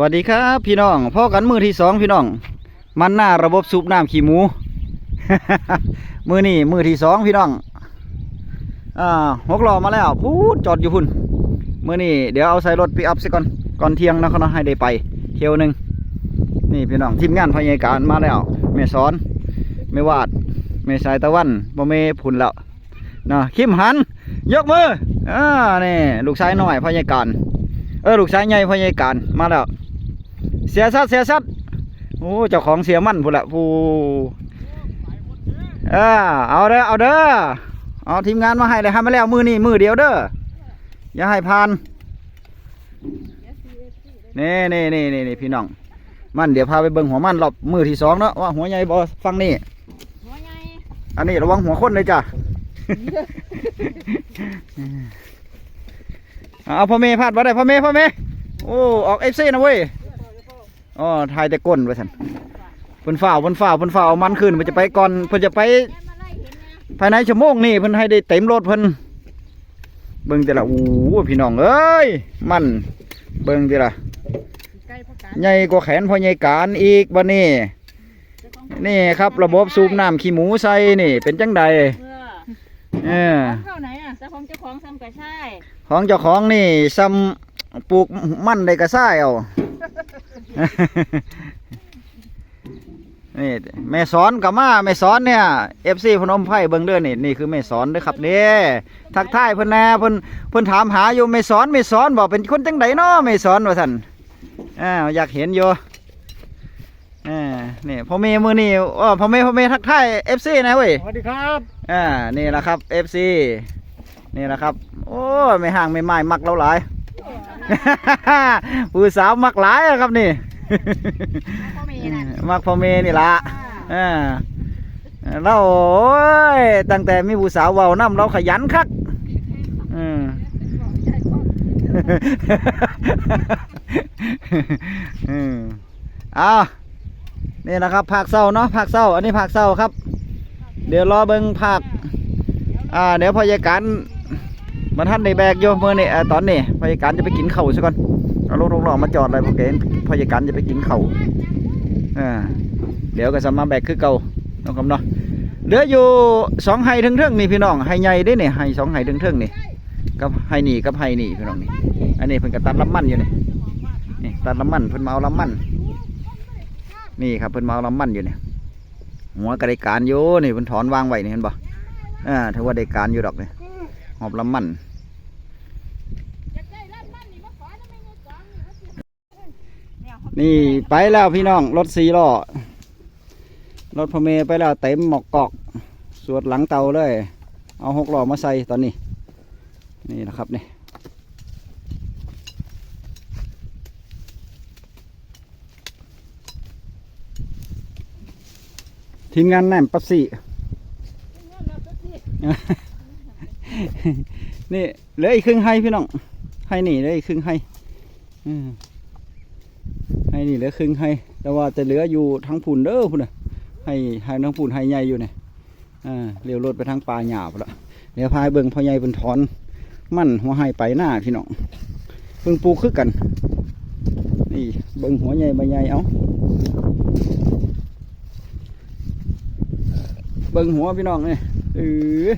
วัสดีครับพี่น้องพ่อกันมือที่สองพี่น้อง มันหน้าระบบสูบน้ำขี้หมู มือนี่มือที่สองพี่น้องอ่าหกล้อมาแล้วพูดจอดอยู่พุ่นมือนี่เดี๋ยวเอาใส่รถไปอัพซะก่อนก่อนเที่ยงนะครับเนาะให้ได้ไปเที่ยวหนึ่งนี่พี่น้องทีมงานพยาการมาแล้วแม่สอนแม่วาดแม่สายตะวันบ่เมพุ่นแล้วนะคิมหัน ยกมืออ่านี่ลูกชายน้อยพยาการเออลูกชายใหญ่พ่อใหญ่การมาแล้ว เสียสัดเสียสัดโอ้เจ้าของเสียมั่นพูดละผู้เออเอาเด้อเอาเด้อเอาทีมงานมาให้เลยให้มาแล้วมือนี่มือเดียวเด้ออย่าให้ผ่านนี่นี่นี่นี่นี่พี่น้องมันเดี๋ยวพาไปเบิ่งหัวมันรอบมือที่สองเนาะว่าหัวใหญ่บ่ฟังนี่หัวใหญ่อันนี้ระวังหัวคนเลยจ้ะเอาพ่อเมย์พลาดมาได้พ่อเมย์พ่อเมย์โอ้ออกเอฟซีนะเว้ย อ๋อทายแต่ก้นไปสันเพิ่นฝ่าวเพิ่นฝ่าวเพิ่นฝ่าวเอามันขึ้นเพิ่นจะไปก่อนเพิ่นจะไปแม่มาไล่เห็นนะภายในชั่วโมงนี่เพิ่นให้ได้เต็มรถเพิ่นเบิ่งแต่ละอู้พี่น้องเอ้ยมันเบิ่งแต่ละไก่พักกาใหญ่กว่าแขนพ่อใหญ่การอีกบัดนี้นี่ครับ ระบบสูบน้ำขี้หมูใส่นี่ เป็นจังใดเมื่อเออเข้าไหนอะเจ้าของเจ้าของซ้ำกระช่ายของเจ้าของนี่ซ้ำปลูกมันได้กระซ้ายเอา นี่แม่สอนกับมาแม่สอนเนี่ยเอฟซีพนมไพ่เบิ่งเด้อนี่นี่คือแม่สอนเด้อครับนี่ทักทายเพิ่นแหน่เพิ่นเพิ่นถามหาอยู่แม่สอนแม่สอนบอกเป็นคนจังไดเนาะแม่สอนว่าซั่นอ้าวอยากเห็นอยู่อ่านี่พ่อเมย์มือนี่อ๋อพ่อเมย์พ่อเมย์ทักทายเอฟซีนะเว้ยสวัสดีครับอ่านี่แหละครับ FC นี่แหละครับ โอ้ยไม่ห่างไม่ไม้มักเราหลาย ผู้สาวมักหลายอะครับนี่พ่อเมย์น่ะมักพ่อเมนี่ละอ่าเราโอ้ยตั้งแต่มีผู้สาวเว้าน้ำเราขยันคักอืมอืมเอานี่นะครับภาคเศร้าเนาะภาคเศร้า อันนี้ภาคเศร้าครับ เดี๋ยวรอเบิ้งภาคอ่า เดี๋ยวพยาการ มันท่านในแบกโยเมื่อนี่ตอนนี้พยาการจะไปกินเข่าซะก่อนเอารถหล้อมาจอดอะไรพวกแกพยาการจะไปกินเข่าอ่าเดี๋ยวก็จะมาแบกคือเก่าน้องคำเนาะเหลืออยู่สองไฮถึงเทิงนี่พี่น้องไฮใหญ่เด้เนี่ยไฮสองไฮถึงเทิงนี่กับไฮนี่กับไฮนี่พี่น้องนี่อันนี้เพิ่นก็ตัดลำมันอยู่นี่นี่ตัดลำมันเพิ่นมาเอาลำมัน นี่ครับเพิ่นมาเอาลำมันอยู่นี่หัวกระไดการอยู่นี่เพิ่นถอนวางไว้นี่เห็นบ่อ่าถือว่าได้การอยู่ดอกนี่ห อบลำมันนี่ไปแล้วพี่น้อง รถสีล้อรถพเมไปแล้วเต็มหมอกกอก สวดหลังเตาเลย เอาหกล้อมาใส่ตอนนี้ นี่นะครับนี่ทีมงานแหนมปัสสี นี่เหลืออีกครึ่งให้พี่น้องให้นี่เหลืออีกครึ่งให้ให้นี่เหลือครึ่งให้ แต่ว่าจะเหลืออยู่ทั้งผุนเด้อพุ่นน่ะให้ให้ทั้งผุนให้ใหญ่อยู่เนี่ยอ่าเลี้ยวรถไปทางปลาหยาบละเดี๋ยวพายเบิ่งพ่อใหญ่เป็นถอน มั่นหัวให้ไปหน้าพี่น้องเพิ่งปูคือกันนี่เบิ่งหัวใหญ่ใบใหญ่เอาเบิ่งหัวพี่น้องนี่เออ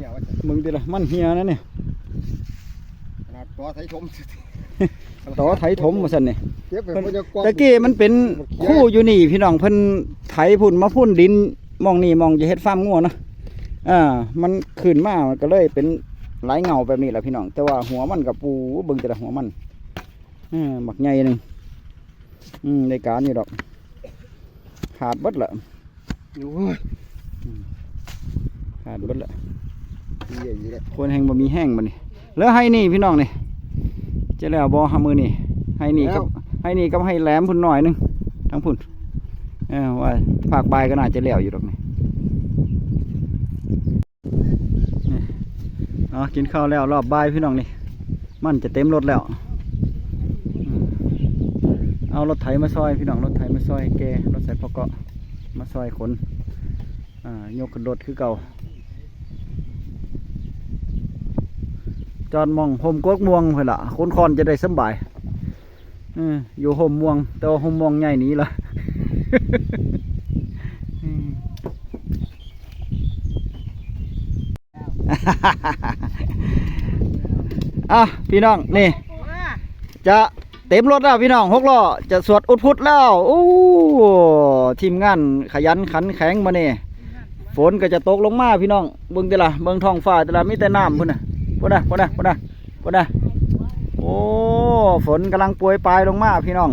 หี่ยวมึงดิละมันเฮียนะเนี่ยขนาดตัวไทยชมต่อไถถมมาสั่นนี่เก็บไปพยากรตะกี้มันเป็นคู่อยู่นี่พี่น้องเพิ่นไถพุ่นมาพุ่นดินมองนี่มองจะเฮ็ดฟาร์มงัวเนาะอ่า มันขึ้นมามันก็เลยเป็นหลายเงาแบบนี้แหละพี่น้อง แต่ว่าหัวมันกับปูเบิ่งแต่ละหัวมันอ่าบักใหญ่หนึงอืมในการอยู่ดอกขาดเบิดละอยู่ขาดเบิดละเหี้ยอยู่เลย คนแห้งบ่มีแห้งบัดนี้แล้วให้นี่พี่น้องนี่จะแล้วบ่หามือนี่ให้นี่กับให้นี่กับให้แหลมพุ่นหน่อยหนึงทั้งพุ่นเออว่าภาคบ่ายก็น่าจะแล้วอยู่ดอกนี่นี่เอ๋อกินข้าวแล้วรอบบ่ายพี่น้องนี่มันจะเต็มรถแล้วอืมเอารถไถมาซอยพี่น้องรถไถมาซอยแกรถใส่พอเกาะมาซอยขนอ่ายกขึ้นรถคือเก่า จอดมองผมกกม่วงเพื่อนละคนคอนจะได้สบายอยู่ห่มม่วง แต่ว่าห่มม่วงใหญ่นี้ละอะพี่น้อง นี่ จะเต็มรถแล้วพี่น้องหกล้อจะสวดอุดพุทธแล้วอู้ทีมงานขยันขันแข็งมาเนี่ยฝนก็จะตกลงมาพี่น้องเบิ่งแต่ละเบิ่งท้องฟ้าแต่ละมีแต่น้ำพุ่นน่ะ พุ่นนะพุ่นนะพุ่นนะพุ่นนะโอ้ฝนกำลังโปรยปลายลงมาพี่น้อง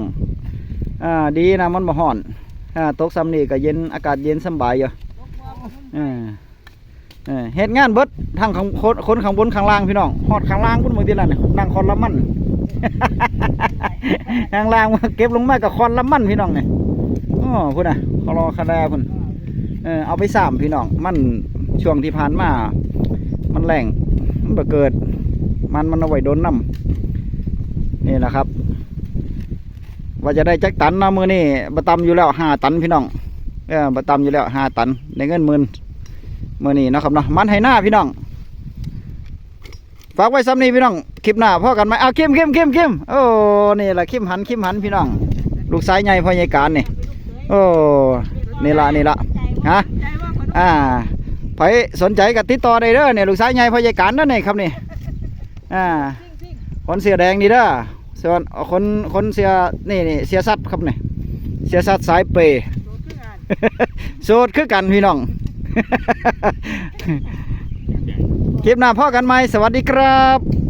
อ่าดีนะมันบ่ฮ้อนอ่าตกซ้ำนี่ก็เย็นอากาศเย็นสบายอยู่อ่าเออเฮ็ดงานเบิดทั้งข้างคนคนข้างบนข้างล่างพี่น้องฮอดข้างล่างพุ่นเบิ่งแต่ละนี่นั่งคอนละมันข้างล่างมาเก็บลงมากับคอนละมันพี่น้องเนี่ยอ๋อพุ่นน่ะเขารอคาแดพุ่นเออเอาไปสามพี่น้องมันช่วงที่ผ่านมา มันแรง บ่เกิด มันมันเอาไว้โดนน้ำนี่แหละครับ ว่าจะได้จักตันนะมือนี่บะตำอยู่แล้วห้าตันพี่น้องเออบะตำอยู่แล้วห้าตันในเงินหมื่นมือนี่นะครับเนาะมันให้หน้าพี่น้องฝากไว้ซ้ำนี้พี่น้องคลิปหน้าพ่อกันไหมเอาเข้มเข้มเข้มเข้มโอ้นี่แหละเข้มหันเข้มหันพี่น้อง ลูกสายใหญ่พ่อใหญ่การนี่โอ้นี่ละนี่ละฮะอ่า ไผสนใจกับติดต่อได้เด้อเนี่ยลูกสายใหญ่พ่อใหญ่การนั่นเองครับนี่อ่าคนเสียแดงนี่เด้อส่วนคนคนเสียนี่นี่เสียสัตว์ครับนี่เสียสัตว์สายเปย์โสดคือกันพี่น้องคลิปหน้าพ่อกันไหมสวัสดีครับ